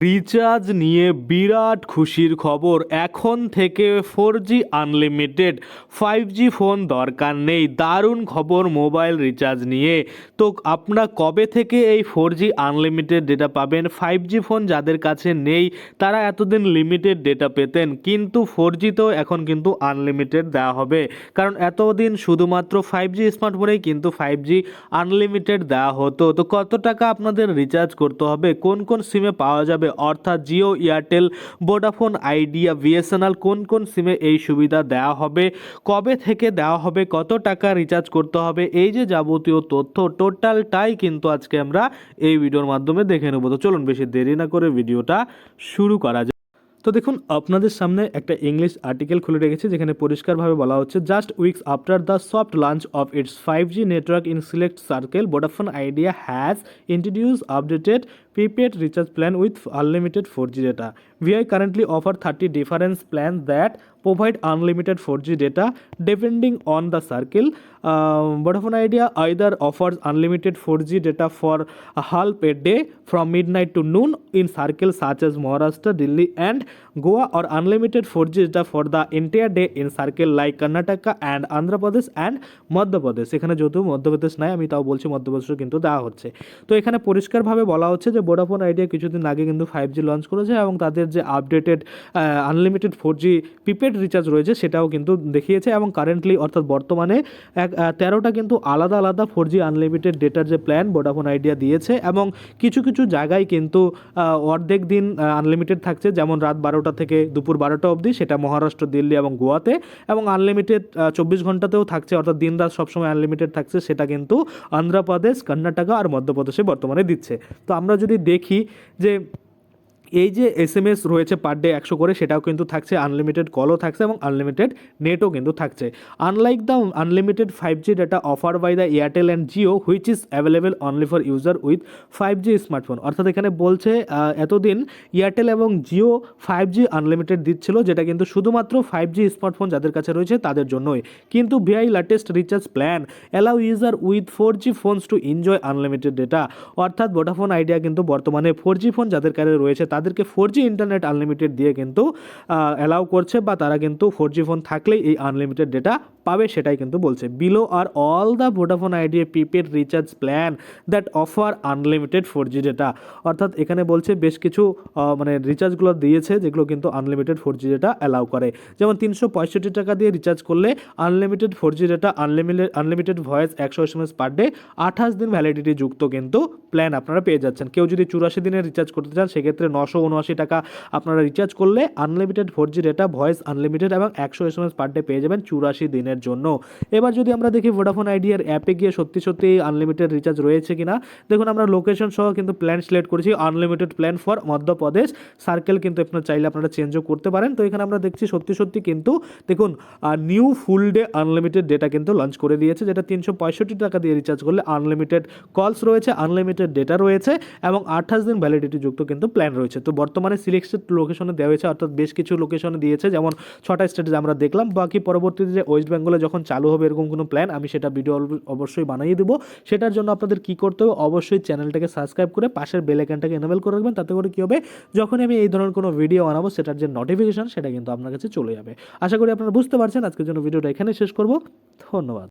Recharge নিয়ে বিরাট খুশির খবর। এখন থেকে four G unlimited, five G phone দরকার নেই। দারুণ খবর মোবাইল রিচার্জ নিয়ে। তো আপনারা কবে থেকে এই ফোর জি আনলিমিটেড ডেটা পাবেন? ফাইভ জি ফোন যাদের কাছে নেই, তারা এতদিন লিমিটেড ডেটা পেতেন। কিন্তু ফোর জিতেও এখন কিন্তু আনলিমিটেড দেওয়া হবে। কারণ এতদিন শুধুমাত্র ফাইভ জি স্মার্টফোনেই কিন্তু ফাইভ জি আনলিমিটেড দেওয়া হতো। তো কত টাকা আপনাদের রিচার্জ করতে হবে? কোন কোন সিমে পাওয়া যাবে? অর্থাৎ Jio, Airtel, Vodafone, Idea BSNL কোন কোন সিমে এই সুবিধা দেওয়া হবে, কবে থেকে দেওয়া হবে, কত টাকা রিচার্জ করতে হবে, এই যে যাবতীয় তথ্য টোটালটাই কিন্তু আজকে আমরা এই ভিডিওর মাধ্যমে দেখে নেব। তো চলুন বেশি দেরি না করে ভিডিওটা শুরু করা যাক। তো দেখুন, আপনাদের সামনে একটা ইংলিশ আর্টিকেল খুলে রেখেছি, যেখানে পরিষ্কারভাবে বলা হচ্ছে just weeks after the soft launch of its five G network in select circle Vodafone Idea has introduce updated prepaid recharge plan with unlimited 4G data. VI currently offer 30 different plans that provide unlimited 4G data depending on the circle. Uh, Vodafone Idea either offers unlimited 4G data for a half a day from midnight to noon in circles such as Maharashtra, Delhi, and Goa, or unlimited 4G data for the entire day in circle like Karnataka and Andhra Pradesh and Madhya Pradesh. এখানে যেহেতু মধ্যপ্রদেশ নাই আমি তাও বলছি মধ্যপ্রদেশও কিন্তু দেওয়া হচ্ছে তো এখানে পরিষ্কারভাবে বলা হচ্ছে যে ভোডাফোন আইডিয়া কিছুদিন আগে কিন্তু ফাইভ জি লঞ্চ করেছে এবং তাদের যে updated unlimited four G prepaid recharge রয়েছে সেটাও কিন্তু দেখিয়েছে এবং কারেন্টলি অর্থাৎ বর্তমানে এক তেরোটা কিন্তু আলাদা আলাদা ফোর জি আনলিমিটেড ডেটার যে প্ল্যান ভোডাফোন আইডিয়া দিয়েছে এবং কিছু কিছু জায়গায় কিন্তু অর্ধেক দিন আনলিমিটেড থাকছে যেমন রাত বারোটা থেকে দুপুর বারোটা অবধি সেটা মহারাষ্ট্র, দিল্লি এবং গোয়াতে এবং আনলিমিটেড চব্বিশ ঘন্টাতেও থাকছে অর্থাৎ দিন রাত সবসময় আনলিমিটেড থাকছে সেটা কিন্তু অন্ধ্রপ্রদেশ কর্ণাটকা আর মধ্যপ্রদেশে বর্তমানে দিচ্ছে। তো আমরা যদি দেখি যে এই যে এস এম এস রয়েছে পার ডে একশো করে, সেটাও কিন্তু থাকছে। আনলিমিটেড কলও থাকছে এবং আনলিমিটেড নেটও কিন্তু থাকছে। Unlike the unlimited five G data offer by the Airtel and Jio which is available only for user with five G smartphone অর্থাৎ এখানে বলছে এতদিন এয়ারটেল এবং জিও ফাইভ জি আনলিমিটেড দিচ্ছিল, যেটা কিন্তু শুধুমাত্র ফাইভ জি স্মার্টফোন যাদের কাছে রয়েছে তাদের জন্যই। কিন্তু Vi latest recharge plan allow user with four G phones to enjoy unlimited data অর্থাৎ ভোডাফোন আইডিয়া কিন্তু বর্তমানে ফোর জি ফোন যাদের কাছে রয়েছে তাদেরকে ফোর জি ইন্টারনেট আনলিমিটেড দিয়ে কিন্তু অ্যালাউ করছে বা তারা কিন্তু ফোর জি ফোন থাকলেই এই আনলিমিটেড ডেটা পাবে সেটাই কিন্তু বলছে। Below are all the Vodafone Idea prepaid recharge plan that offer unlimited four G data অর্থাৎ এখানে বলছে বেশ কিছু মানে রিচার্জগুলো দিয়েছে যেগুলো কিন্তু unlimited four G data allow করে। যেমন তিনশো পঁয়ষট্টি টাকা দিয়ে রিচার্জ করলে unlimited four G data unlimited unlimited voice একশো S M S per day আঠাশ দিন ভ্যালিডিটি যুক্ত কিন্তু প্ল্যান আপনারা পেয়ে যাচ্ছেন। কেউ যদি চুরাশি দিনের রিচার্জ করতে চান, সেক্ষেত্রে নশো উনআশি টাকা আপনারা রিচার্জ করলে unlimited four G data voice unlimited এবং একশো S M S per day পেয়ে যাবেন চুরাশি দিনের জন্য। এবার যদি আমরা দেখি ভোডাফোন আইডিয়ার অ্যাপে গিয়ে সত্যি সত্যি আনলিমিটেড রিচার্জ রয়েছে কিনা, দেখুন আমরা লোকেশন সহ কিন্তু প্ল্যান সিলেক্ট করেছি unlimited plan for Madhya Pradesh. Circle কিন্তু আপনার চাইলে আপনারা চেঞ্জও করতে পারেন। তো এখানে আমরা দেখছি সত্যি সত্যি কিন্তু, দেখুন new full day unlimited data কিন্তু লঞ্চ করে দিয়েছে, যেটা তিনশো পঁয়ষট্টি টাকা দিয়ে রিচার্জ করলে আনলিমিটেড কলস রয়েছে আনলিমিটেড ডেটা রয়েছে এবং আঠাশ দিন ভ্যালিডিটি যুক্ত কিন্তু প্ল্যান রয়েছে। তো বর্তমানে সিলেক্টেড লোকেশনে দেওয়া হয়েছে, অর্থাৎ বেশ কিছু লোকেশনে দিয়েছে, যেমন ছটা স্টেটে আমরা দেখলাম। বাকি পরবর্তীতে যে ওয়েস্ট যখন চালু হবে এরকম কোনো প্ল্যান আমি সেটা ভিডিও অবশ্যই বানিয়ে দেবো। সেটার জন্য আপনাদের কি করতে হবে, অবশ্যই চ্যানেলটাকে সাবস্ক্রাইব করে পাশের বেলাইকানটাকে এনেবেল করে রাখবেন, তাতে করে কী হবে যখন আমি এই ধরনের কোনো ভিডিও বানাবো, সেটার যে নোটিফিকেশান সেটা কিন্তু আপনার কাছে চলে যাবে। আশা করি আপনারা বুঝতে পারছেন, আজকের জন্য ভিডিওটা এখানে শেষ করব। ধন্যবাদ।